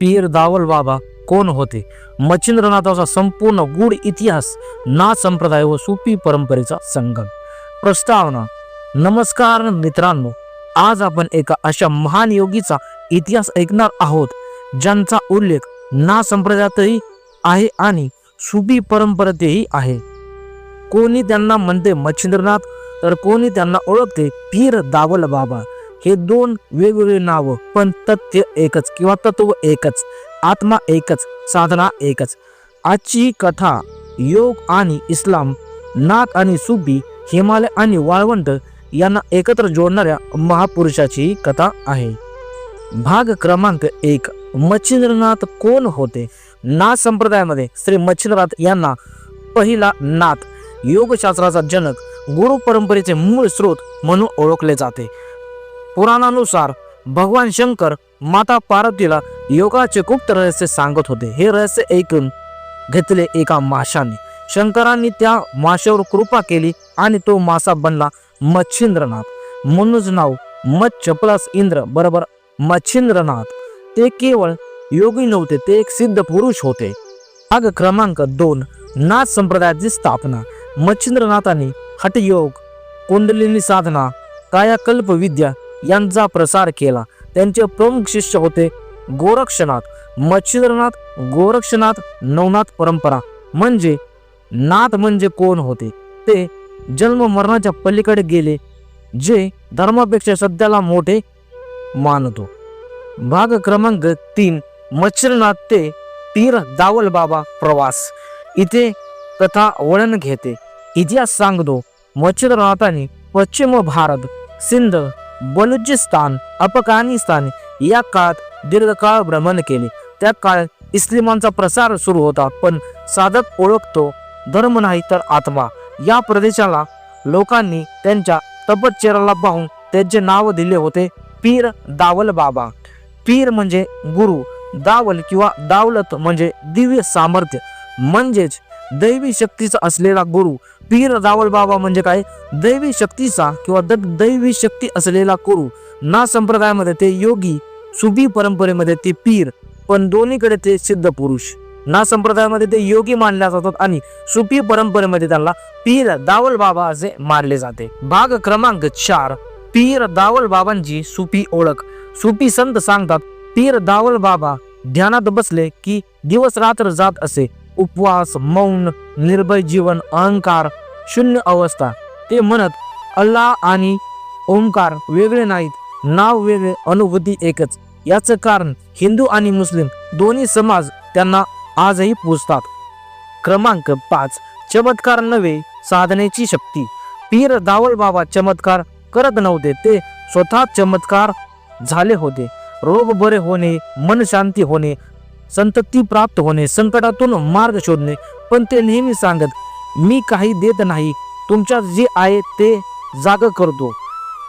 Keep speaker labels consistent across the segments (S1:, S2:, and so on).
S1: पीर दावल बाबा कोण होते? मच्छिंद्रनाथाचा संपूर्ण गूढ इतिहास नाथ संप्रदाय व सुपी परंपरेचा संगम. प्रस्तावना नमस्कार मित्रांनो आज आपण एका अशा महान योगीचा इतिहास ऐकणार आहोत ज्यांचा उल्लेख ना संप्रदायातही आहे आणि सुपी परंपरेतही आहे. कोणी त्यांना म्हणते मच्छिंद्रनाथ तर कोणी त्यांना ओळखते पीर दावल बाबा. हे दोन वेगवेगळे नाव पण तथ्य एकच किंवा तत्व एकच आत्मा एकच साधना एकच. आजची कथा योग आणि इस्लाम नाथ आणि सुबी हिमालय आणि वाळवंट यांना एकत्र जोडणाऱ्या महापुरुषाची ही कथा आहे. भाग क्रमांक एक मच्छिंद्रनाथ कोण होते? नाथ संप्रदायामध्ये श्री मच्छिंद्रनाथ यांना पहिला नाथ योगशास्त्राचा जनक गुरु परंपरेचे मूळ स्रोत म्हणून ओळखले जाते. पुराणानुसार भगवान शंकर माता पार्वतीला योगाचे गुप्त रहस्य सांगत होते. हे रहस्य ऐकून घेतले एका माशाने. शंकरांनी त्या माशावर कृपा केली आणि तो मासा बनला मच्छिंद्रनाथ. म्हणूनच नाव मच्छ प्लस इंद्र बरोबर मच्छिंद्रनाथ. ते केवळ योगी नव्हते ते एक सिद्ध पुरुष होते. भाग क्रमांक दोन नाथ संप्रदायाची स्थापना. मच्छिंद्रनाथांनी हटयोग कुंडलिनी साधना कायाकल्प विद्या यांचा प्रसार केला. त्यांचे प्रमुख शिष्य होते गोरक्षनाथ. मच्छिंद्रनाथ गोरक्षनाथ नवनाथ परंपरा. म्हणजे नाथ म्हणजे कोण होते? ते जन्म मरणाच्या पलीकडे गेले जे धर्मापेक्षा सध्याला मोठे मानतो. भाग क्रमांक तीन मच्छिंद्रनाथ ते पीर दावल बाबा प्रवास. इथे कथा वळण घेते. इतिहास सांगतो मच्छिंद्रनाथांनी पश्चिम भारत सिंध बलुचिस्तान अफगाणिस्तान या काळात दीर्घकाळ भ्रमण केले. त्या काळात इस्लिमांचा प्रसार सुरू होता पण साधक ओळखतो धर्म नाही तर आत्मा. या प्रदेशाला लोकांनी त्यांच्या तपश्चर्याला पाहून त्यांचे नाव दिले होते पीर दावल बाबा. पीर म्हणजे गुरु दावल किंवा दावलत म्हणजे दिव्य सामर्थ्य म्हणजेच दैवी शक्तीचा असलेला गुरु. पीर दावल बाबा म्हणजे काय? दैवी शक्तीचा किंवा द दैवी शक्ती असलेला गुरु ना संप्रदायामध्ये ते योगी सुबी परंपरेमध्ये ते पीर पण दोन्हीकडे ते सिद्ध पुरुष. ना संप्रदायामध्ये ते योगी मानल्या जातात आणि सुफी परंपरेमध्ये त्यांना पीर दावल बाबा असे मानले जाते. भाग क्रमांक चार पीर दावल बाबांची सुफी ओळख. सुफी संत सांगतात पीर दावल बाबा ध्यानात बसले की दिवस रात्र जात असे. उपवास मौन निर्भय जीवन अहंकार शून्य अवस्था ते म्हणत अल्लाह आणि ओंकार वेगळे नाहीत नाव वेगळे अनुभूती एकच. याचं कारण हिंदू आणि मुस्लिम दोन्ही समाज त्यांना आजही पूजतात. क्रमांक पाच. चमत्कार नव्हे साधनेची शक्ती. पीर दावल बाबा चमत्कार करत नव्हते ते स्वतः चमत्कार झाले होते. रोग बरे होणे मन शांती होणे संतती प्राप्त होणे संकटातून मार्ग शोधणे. पण ते नेहमी सांगत मी काही देत नाही तुमच्यात जे आहे ते जाग करतो.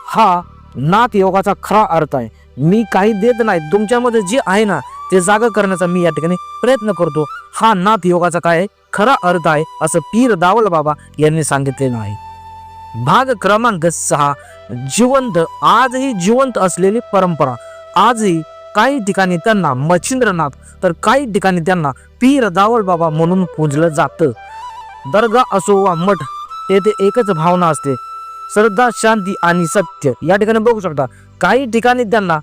S1: हा नाथ योगाचा खरा अर्थ आहे. मी काही देत नाही तुमच्यामध्ये जे आहे ना ते जाग करण्याचा मी या ठिकाणी प्रयत्न करतो. हा नाथ योगाचा काय आहे? खरा अर्थ आहे असं पीर दावल बाबा यांनी सांगितलेलं आहे. भाग क्रमांक सहा. जिवंत आजही जिवंत असलेली परंपरा. आजही काही ठिकाणी त्यांना मच्छिंद्रनाथ तर काही ठिकाणी त्यांना पीर दावल बाबा म्हणून पूजलं जातं. दर्गा असो वा मठ तेथे एकच भावना असते. श्रद्धा शांती आणि सत्य. या ठिकाणी बघू शकता काही ठिकाणी त्यांना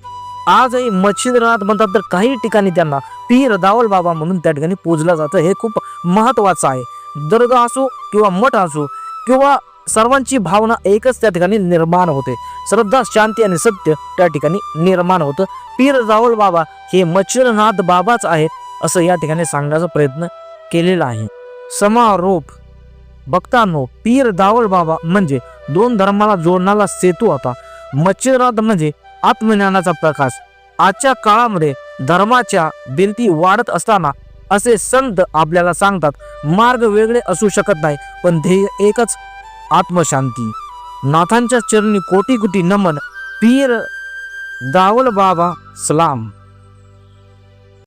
S1: आजही मच्छिंद्रनाथ म्हणतात तर काही ठिकाणी त्यांना पीर दावल बाबा म्हणून त्या ठिकाणी पूजलं जातं. हे खूप महत्वाचं आहे. दर्गा असो किंवा मठ असो किंवा सर्वांची भावना एकच त्या ठिकाणी निर्माण होते. श्रद्धा शांती आणि सत्य त्या ठिकाणी निर्माण होतं. पीर दावल बाबा हे मच्छरनाथ बाबाच आहेत असं या ठिकाणी सांगण्याचा प्रयत्न केलेला आहे. समारोप. भक्तांनो पीर दावल बाबा म्हणजे दोन धर्माला जोडणारा सेतू होता मच्छरनाथ म्हणजे आत्मज्ञानाचा प्रकाश. आजच्या काळामध्ये धर्माच्या भिंती वाढत असताना असे संत आपल्याला सांगतात मार्ग वेगळे असू शकत नाही पण ध्येय एकच आत्मशांती. नाथांच्या चरणी कोटी कोटी नमन. पीर दावल बाबा सलाम.